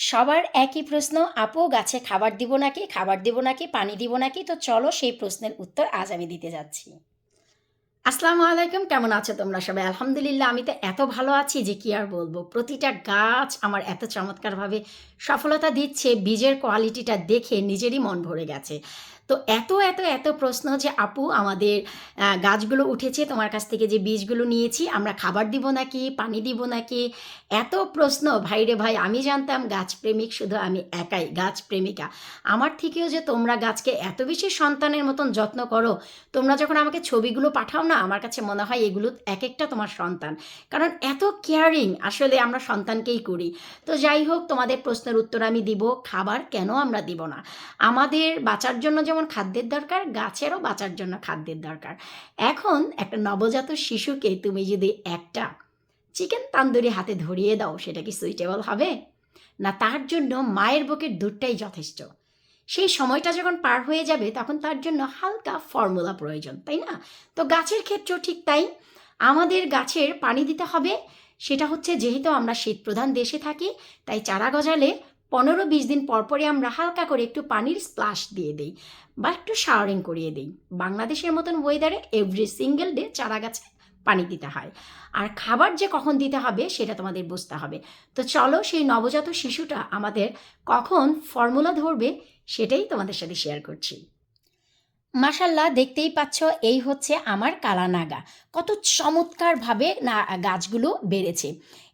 সবার একই প্রশ্ন, আপু, গাছে খাবার দিব নাকি? খাবার দিব নাকি? পানি দিব নাকি? তো চলো সেই প্রশ্নের উত্তর আজ আমি দিতে যাচ্ছি। আসসালামু আলাইকুম, কেমন আছো তোমরা সবাই? আলহামদুলিল্লাহ, আমি তো এত ভালো আছি যে কি আর বলব? প্রতিটা গাছ আমার এত চমৎকারভাবে সফলতা দিচ্ছে, বীজের কোয়ালিটিটা দেখে নিজেরই মন ভরে গেছে। তো এত এত এত প্রশ্ন যে, আপু, আমাদের গাছগুলো উঠেছে, তোমার কাছ থেকে যে বীজগুলো নিয়েছি, আমরা খাবার দিব নাকি, পানি দিব নাকি? এত প্রশ্ন ভাইরে ভাই, আমি জানতাম গাছ প্রেমিক, শুধু আমি একাই গাছ প্রেমিকা। আমার থেকেও যে তোমরা গাছকে এত বেশি সন্তানের মতন যত্ন করো, তোমরা যখন আমাকে ছবিগুলো পাঠাও না আমার কাছে মনে হয় এগুলো এক একটা তোমার সন্তান। কারণ এত কেয়ারিং আসলে আমরা সন্তানকেই করি। তো যাই হোক, তোমাদের প্রশ্নের উত্তর আমি দিব, খাবার কেন আমরা দিব না? আমাদের বাঁচার জন্য যেমন খাদ্যের দরকার, গাছেরও বাঁচার জন্য খাদ্যের দরকার। এখন একটা নবজাত শিশুকে তুমি যদি একটা চিকেন তান্দুরি হাতে ধরিয়ে দাও, সেটা কি সুইটেবল হবে? না তার জন্য মায়ের বুকের দুধটাই যথেষ্ট? সেই সময়টা যখন পার হয়ে যাবে, তখন তার জন্য হালকা ফর্মুলা প্রয়োজন, তাই না? তো গাছের ক্ষেত্রেও ঠিক তাই। আমাদের গাছের পানি দিতে হবে, সেটা হচ্ছে যেহেতু আমরা শীত প্রধান দেশে থাকি, তাই চারা গজালে পনেরো বিশ দিন পরপরই আমরা হালকা করে একটু পানির স্প্লাশ দিয়ে দিই বা একটু শাওয়ারিং করিয়ে দিই। বাংলাদেশের মতন ওয়েদারে এভরি সিঙ্গেল ডে চারা গাছে পানি দিতে হয়। আর খাবার যে কখন দিতে হবে সেটা তোমাদের বুঝতে হবে। তো চলো সেই নবজাত শিশুটা আমাদের কখন ফর্মুলা ধরবে সেটাই তোমাদের সাথে শেয়ার করছি। মাশাল্লাহ দেখতেই পাচ্ছ এই হচ্ছে আমার কালানাগা। কত চমৎকারভাবে না গাছগুলো বেড়েছে।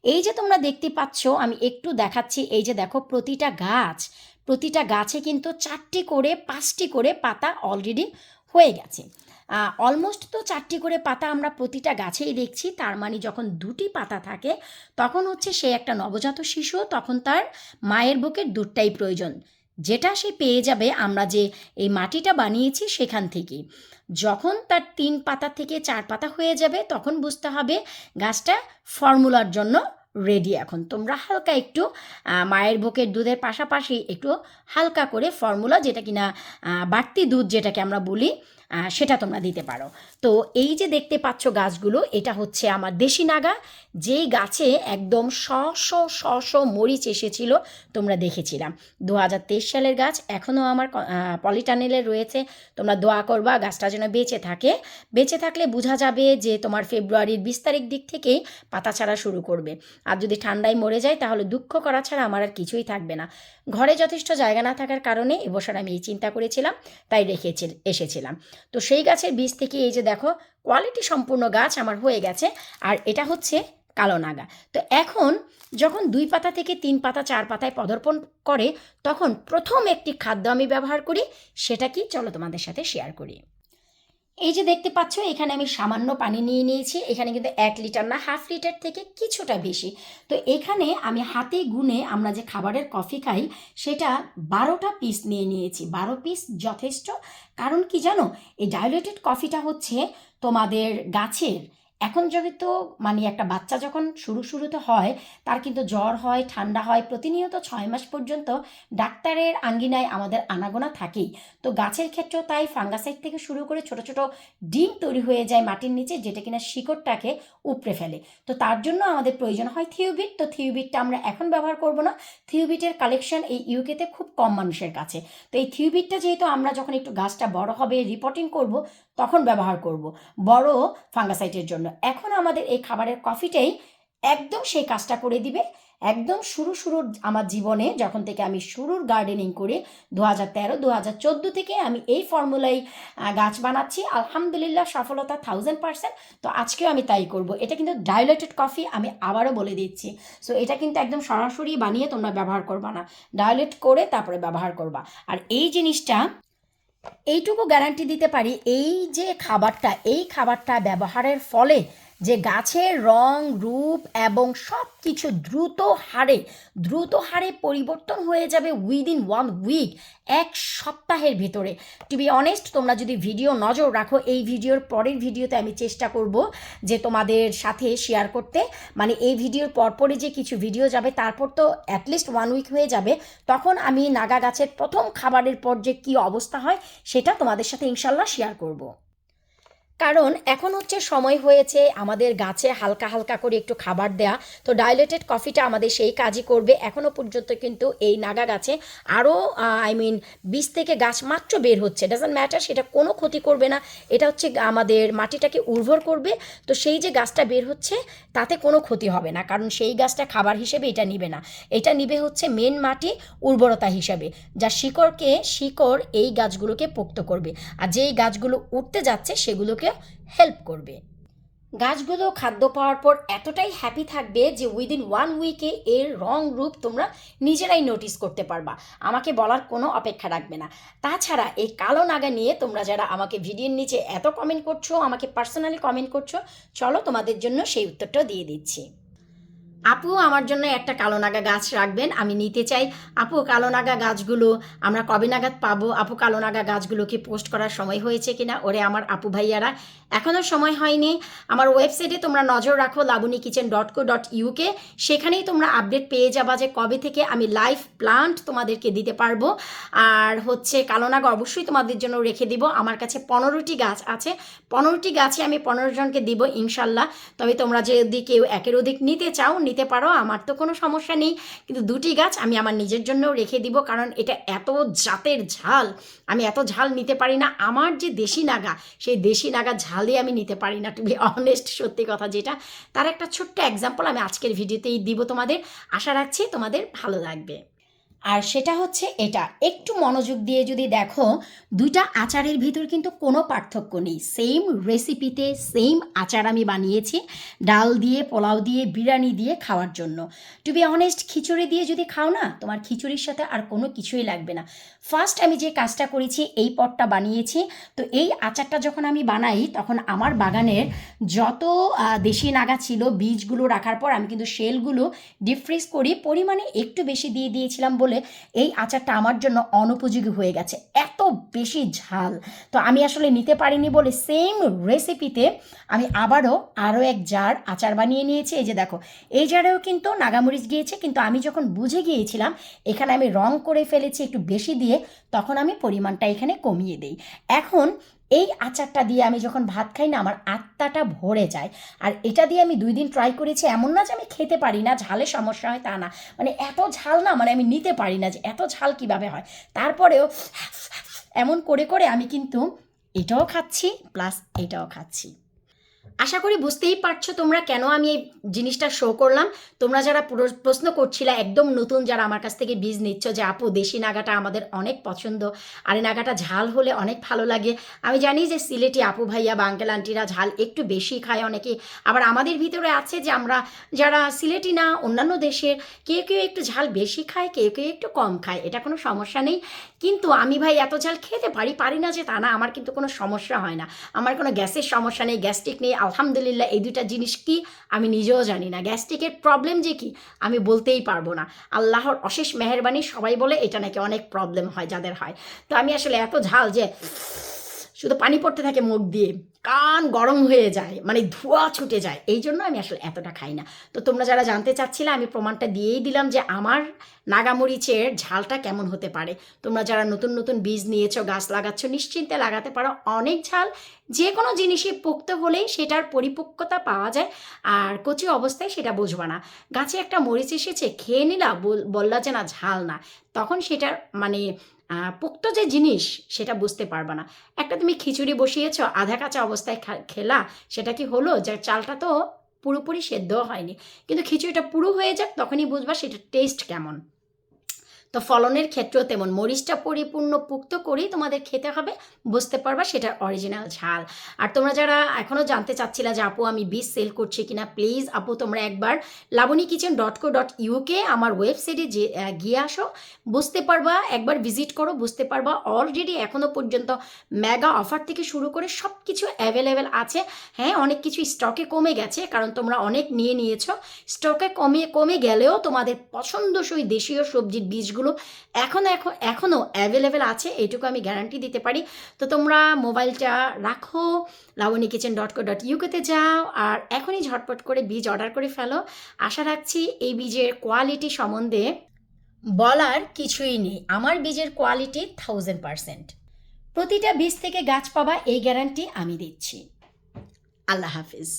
এই যে তোমরা দেখতে পাচ্ছ, আমি একটু দেখাচ্ছি, এই যে দেখো প্রতিটা গাছ, প্রতিটা গাছে কিন্তু চারটি করে, পাঁচটি করে পাতা অলরেডি হয়ে গেছে। অলমোস্ট তো চারটি করে পাতা আমরা প্রতিটা গাছেই দেখছি, তার মানে যখন দুটি পাতা থাকে, তখন হচ্ছে সে একটা নবজাত শিশু, তখন তার মায়ের বুকের দুধটাই প্রয়োজন। যেটা সে পেয়ে যাবে, আমরা যে এই মাটিটা বানিয়েছি সেখান থেকে যখন তার তিন পাতা থেকে চার পাতা হয়ে যাবে, তখন বুঝতে হবে গাছটা ফর্মুলার জন্য রেডি এখন। তোমরা হালকা একটু মায়ের বুকের দুধের পাশাপাশি একটু হালকা করে ফর্মুলা, যেটা কিনা বাড়তি দুধ যেটাকে আমরা বলি সেটা তোমরা দিতে পারো। তো এই যে দেখতে পাচ্ছ গাছগুলো, এটা হচ্ছে আমার দেশি নাগা। যেই গাছে একদম শ শ শ শ মরিচ এসেছিল, তোমরা দেখেছিলাম। দু হাজার তেইশ সালের গাছ, এখনও আমার পলিটানেলে রয়েছে। তোমরা দোয়া করবা গাছটা যেন বেঁচে থাকে। বেঁচে থাকলে বোঝা যাবে যে তোমার ফেব্রুয়ারির বিশ তারিখ দিক থেকেই পাতা ছাড়া শুরু করবে। আর যদি ঠান্ডায় মরে যায়, তাহলে দুঃখ করা ছাড়া আমার আর কিছুই থাকবে না। ঘরে যথেষ্ট জায়গা না থাকার কারণে এবছর আমি এই চিন্তা করেছিলাম, তাই রেখেছি, এসেছিলাম। তো সেই গাছের বীজ থেকে এই যে দেখো কোয়ালিটি সম্পূর্ণ গাছ আমার হয়ে গেছে। আর এটা হচ্ছে কালো নাগা। তো এখন যখন দুই পাতা থেকে তিন পাতা, চার পাতায় পদর্পণ করে, তখন প্রথম একটি খাদ্য আমি ব্যবহার করি, সেটা কি? চলো তোমাদের সাথে শেয়ার করি। এই যে দেখতে পাচ্ছ, এখানে আমি সামান্য পানি নিয়ে নিয়েছি। এখানে কিন্তু এক লিটার না, হাফ লিটার থেকে কিছুটা বেশি। তো এখানে আমি হাতে গুনে আমরা যে খাবারের কফি খাই, সেটা বারোটা পিস নিয়ে নিয়েছি। বারো পিস যথেষ্ট। কারণ কি জানো, এই ডাইলেটেড কফিটা হচ্ছে তোমাদের গাছের এখন যদি তো মানে একটা বাচ্চা যখন শুরু শুরুতে হয়, তার কিন্তু জ্বর হয়, ঠান্ডা হয়, প্রতিনিয়ত ছয় মাস পর্যন্ত ডাক্তারের আঙ্গিনায় আমাদের আনাগোনা থাকেই। তো গাছের ক্ষেত্রেও তাই ফাঙ্গাসাইড থেকে শুরু করে ছোট ছোট ডিম তৈরি হয়ে যায় মাটির নিচে, যেটা কিনা শিকড়টাকে উপড়ে ফেলে। তো তার জন্য আমাদের প্রয়োজন হয় থিওবিট। তো থিওবিটটা আমরা এখন ব্যবহার করব না। থিওবিটের কালেকশন এই ইউকেতে খুব কম মানুষের কাছে। তো এই থিওবিটটা যেহেতু আমরা যখন একটু গাছটা বড় হবে রিপোর্টিং করব তখন ব্যবহার করব। বড় ফাঙ্গাসাইটের জন্য। এখন আমাদের এই খাবারের কফিটাই একদম সেই কাজটা করে দিবে। একদম শুরু শুরুর আমার জীবনে যখন থেকে আমি শুরুর গার্ডেনিং করি দু হাজার তেরো দু হাজার চোদ্দ থেকে আমি এই ফর্মুলাই গাছ বানাচ্ছি। আলহামদুলিল্লাহ সফলতা থাউজেন্ড পার্সেন্ট তো আজকেও আমি তাই করব। এটা কিন্তু ডাইলেটেড কফি আমি আবারও বলে দিচ্ছি। সো এটা কিন্তু একদম সরাসরি বানিয়ে তোমরা ব্যবহার করবা না। ডাইলেট করে তারপরে ব্যবহার করবা। আর এই জিনিসটা এইটুকু গ্যারান্টি দিতে পারি এই যে খাবারটা এই খাবারটা ব্যবহারের ফলে যে গাছের রং, রূপ এবং সব কিছু দ্রুত হারে দ্রুত হারে পরিবর্তন হয়ে যাবে উইদিন ওয়ান উইক এক সপ্তাহের ভিতরে। টু বি অনেস্ট তোমরা যদি ভিডিও নজর রাখো, এই ভিডিওর পরের ভিডিওতে আমি চেষ্টা করব যে তোমাদের সাথে শেয়ার করতে। মানে এই ভিডিওর পরপরই যে কিছু ভিডিও যাবে, তারপর তো অ্যাটলিস্ট ওয়ান উইক হয়ে যাবে। তখন আমি নাগা গাছের প্রথম খাবারের পর যে কী অবস্থা হয়, সেটা তোমাদের সাথে ইনশাল্লাহ শেয়ার করব। কারণ এখন হচ্ছে সময় হয়েছে আমাদের গাছে হালকা হালকা করে একটু খাবার দেয়া। তো ডাইলেটেড কফিটা আমাদের সেই কাজই করবে। এখনও পর্যন্ত কিন্তু এই নাগা গাছে আরও আই মিন বীজ থেকে গাছ মাত্র বের হচ্ছে। ডাজন্ট ম্যাটার সেটা কোনো ক্ষতি করবে না। এটা হচ্ছে আমাদের মাটিটাকে উর্বর করবে। তো সেই যে গাছটা বের হচ্ছে, তাতে কোনো ক্ষতি হবে না। কারণ সেই গাছটা খাবার হিসেবে এটা নিবে না। এটা নিবে হচ্ছে মেন মাটি উর্বরতা হিসাবে। যা শিকড়কে, শিকড় এই গাছগুলোকে পোক্ত করবে। আর যেই গাছগুলো উঠতে যাচ্ছে, সেগুলোকে হেল্প করবে। গাছগুলো খাদ্য পাওয়ার পর এতটাই হ্যাপি থাকবে যে উইদিন ওয়ান উইকে এর রং রূপ তোমরা নিজেরাই নোটিস করতে পারবা। আমাকে বলার কোনো অপেক্ষা রাখবে না। তাছাড়া এই কালো নাগা নিয়ে তোমরা যারা আমাকে ভিডিওর নিচে এত কমেন্ট করছ, আমাকে পার্সোনালি কমেন্ট করছ, চলো তোমাদের জন্য সেই উত্তরটা দিয়ে দিচ্ছি। আপু, আমার জন্য একটা কালো নাগা গাছ রাখবেন, আমি নিতে চাই। আপু, কালো নাগা গাছগুলো আমরা কবে নাগাদ পাবো? আপু, কালো নাগা গাছগুলোকে পোস্ট করার সময় হয়েছে কিনা? ওরে আমার আপু ভাইয়ারা এখনও সময় হয়নি। আমার ওয়েবসাইটে তোমরা নজর রাখো Labani kitchen dot co dot UK সেখানেই তোমরা আপডেট পেয়ে যাবা যে কবে থেকে আমি লাইভ প্লান্ট তোমাদেরকে দিতে পারব। আর হচ্ছে কালো নাগা অবশ্যই তোমাদের জন্য রেখে দিব। আমার কাছে পনেরোটি গাছ আছে। পনেরোটি গাছে আমি পনেরো জনকে দিব ইনশাল্লাহ। তবে তোমরা যদি কেউ একের অধিক নিতে চাও নিতে পারো, আমার তো কোনো সমস্যা নেই। কিন্তু দুটি গাছ আমি আমার নিজের জন্যও রেখে দিব, কারণ এটা এত জাতের ঝাল, আমি এত ঝাল নিতে পারি না। আমার যে দেশি নাগা, সেই দেশি নাগা ঝালই আমি নিতে পারি না টু বি অনেস্ট সত্যি কথা যেটা। তার একটা ছোট্ট এক্সাম্পল আমি আজকের ভিডিওতেই দিব তোমাদের। আশা রাখছি তোমাদের ভালো লাগবে। আর সেটা হচ্ছে এটা। একটু মনোযোগ দিয়ে যদি দেখো, দুইটা আচারের ভিতর কিন্তু কোনো পার্থক্য নেই। সেম রেসিপিতে সেম আচার আমি বানিয়েছি, ডাল দিয়ে, পোলাও দিয়ে, বিরিয়ানি দিয়ে খাওয়ার জন্য। টু বি অনেস্ট খিচুড়ি দিয়ে যদি খাও না, তোমার খিচুড়ির সাথে আর কোনো কিছুই লাগবে না। ফার্স্ট আমি যে কাজটা করেছি, এই পটটা বানিয়েছি। তো এই আচারটা যখন আমি বানাই, তখন আমার বাগানের যত দেশি নাগা ছিল, বীজগুলো রাখার পর আমি কিন্তু শেলগুলো ডিপ ফ্রিজ করি, পরিমাণে একটু বেশি দিয়ে দিয়েছিলাম বলে এই আচারটা আমার জন্য অনুপযোগী হয়ে গেছে। এত বেশি ঝাল। তো আমি আসলে নিতে পারিনি বলে সেম রেসিপিতে আমি আবারও আরও এক জার আচার বানিয়ে নিয়েছি। এই যে দেখো, এই জারেও কিন্তু নাগামরিচ গিয়েছে কিন্তু আমি যখন বুঝে গিয়েছিলাম এখানে আমি রং করে ফেলেছি একটু বেশি দিয়ে, তখন আমি পরিমাণটা এখানে কমিয়ে দিই। এখন এই আচারটা দিয়ে আমি যখন ভাত খাই না, আমার আত্মাটা ভরে যায়। আর এটা দিয়ে আমি দুই দিন ট্রাই করেছি, এমন না যে আমি খেতে পারি না, ঝালে সমস্যা হয় তা না। মানে এত ঝাল না মানে আমি নিতে পারি না যে এত ঝাল কীভাবে হয়। তারপরেও এমন করে করে আমি কিন্তু এটাও খাচ্ছি প্লাস এটাও খাচ্ছি। আশা করি বুঝতেই পারছ তোমরা কেন আমি এই জিনিসটা শো করলাম। তোমরা যারা প্রশ্ন করছিলে, একদম নতুন যারা আমার কাছ থেকে বীজ নিচ্ছ যে, আপু, দেশি নাগাটা আমাদের অনেক পছন্দ। আর এই নাগাটা ঝাল হলে অনেক ভালো লাগে। আমি জানি যে, সিলেটি আপু ভাইয়া বা আঙ্কেল আন্টিরা ঝাল একটু বেশি খায় অনেকে। আবার আমাদের ভিতরে আছে যে, আমরা যারা সিলেটি না, অন্যান্য দেশের, কেউ কেউ একটু ঝাল বেশি খায়, কেউ কেউ একটু কম খায়। এটা কোনো সমস্যা নেই। কিন্তু আমি ভাই এত ঝাল খেতে পারি পারি না যে, তা না, আমার কিন্তু কোনো সমস্যা হয় না। আমার কোনো গ্যাসের সমস্যা নেই, গ্যাস্ট্রিক নেই আলহামদুলিল্লাহ এই দুইটা জিনিস কি আমি নিজেও জানি না। গ্যাস্ট্রিকের প্রবলেম যে কি? আমি বলতেই পারব না। আল্লাহর অশেষ মেহরবানি সবাই বলে এটা নাকি অনেক প্রবলেম হয়, যাদের হয়। তো আমি আসলে এত ঝাল যে শুধু পানি পড়তে থাকে মুখ দিয়ে, কান গরম হয়ে যায় মানে ধোঁয়া ছুটে যায়। এই জন্য আমি আসলে এতটা খাই না। তো তোমরা যারা জানতে চাচ্ছিলে, আমি প্রমাণটা দিয়েই দিলাম যে আমার নাগামরিচের ঝালটা কেমন হতে পারে। তোমরা যারা নতুন নতুন বীজ নিয়েছো, গাছ লাগাচ্ছ, নিশ্চিন্তে লাগাতে পারো অনেক ঝাল। যে কোনো জিনিসই পোক্ত হলেই সেটার পরিপক্কতা পাওয়া যায়, আর কচি অবস্থায় সেটা বুঝবা না। গাছে একটা মরিচ এসেছে, খেয়ে নিলা, বল- বললা যে না, ঝাল না। তখন সেটার মানে পোক্ত যে জিনিস, সেটা বুঝতে পারবে না। একটা তুমি খিচুড়ি বসিয়েছ, আধা কাঁচা অবস্থায় খেলা, সেটা কি হলো যে চালটা তো পুরোপুরি সেদ্ধ হয়নি। কিন্তু খিচুড়িটা পুরো হয়ে যাক, তখনই বুঝবা সেটা টেস্ট কেমন। তো ফলনের ক্ষেত্রেও তেমন। মরিচটা পরিপূর্ণ পুক্ত করেই তোমাদের খেতে হবে, বুঝতে পারবা সেটার অরিজিনাল ঝাল। আর তোমরা যারা এখনও জানতে চাচ্ছিলা যে আপু আমি বীজ সেল করছি কিনা প্লিজ আপু তোমরা একবার Labani kitchen dot co dot UK আমার ওয়েবসাইটে যে গিয়ে আসো। বুঝতে পারবা, একবার ভিজিট করো, বুঝতে পারবা অলরেডি এখনও পর্যন্ত মেগা অফার থেকে শুরু করে সব কিছু অ্যাভেলেবেল আছে। হ্যাঁ অনেক কিছু স্টকে কমে গেছে, কারণ তোমরা অনেক নিয়ে নিয়েছো। স্টকে কমে কমে গেলেও তোমাদের পছন্দসই দেশীয় সবজির বীজগুলো এখন এখন এখনও অ্যাভেলেবেল আছে, এইটুকু আমি গ্যারান্টি দিতে পারি। তো তোমরা মোবাইলটা রাখো Labani kitchen dot co dot ইউকেতে যাও, আর এখনই ঝটপট করে বীজ অর্ডার করে ফেলো। আশা রাখছি এই বীজের কোয়ালিটি সম্বন্ধে বলার কিছুই নেই। আমার বীজের কোয়ালিটি থাউজেন্ড পারসেন্ট প্রতিটা বীজ থেকে গাছ পাবা এই গ্যারান্টি আমি দিচ্ছি। আল্লাহ হাফিজ।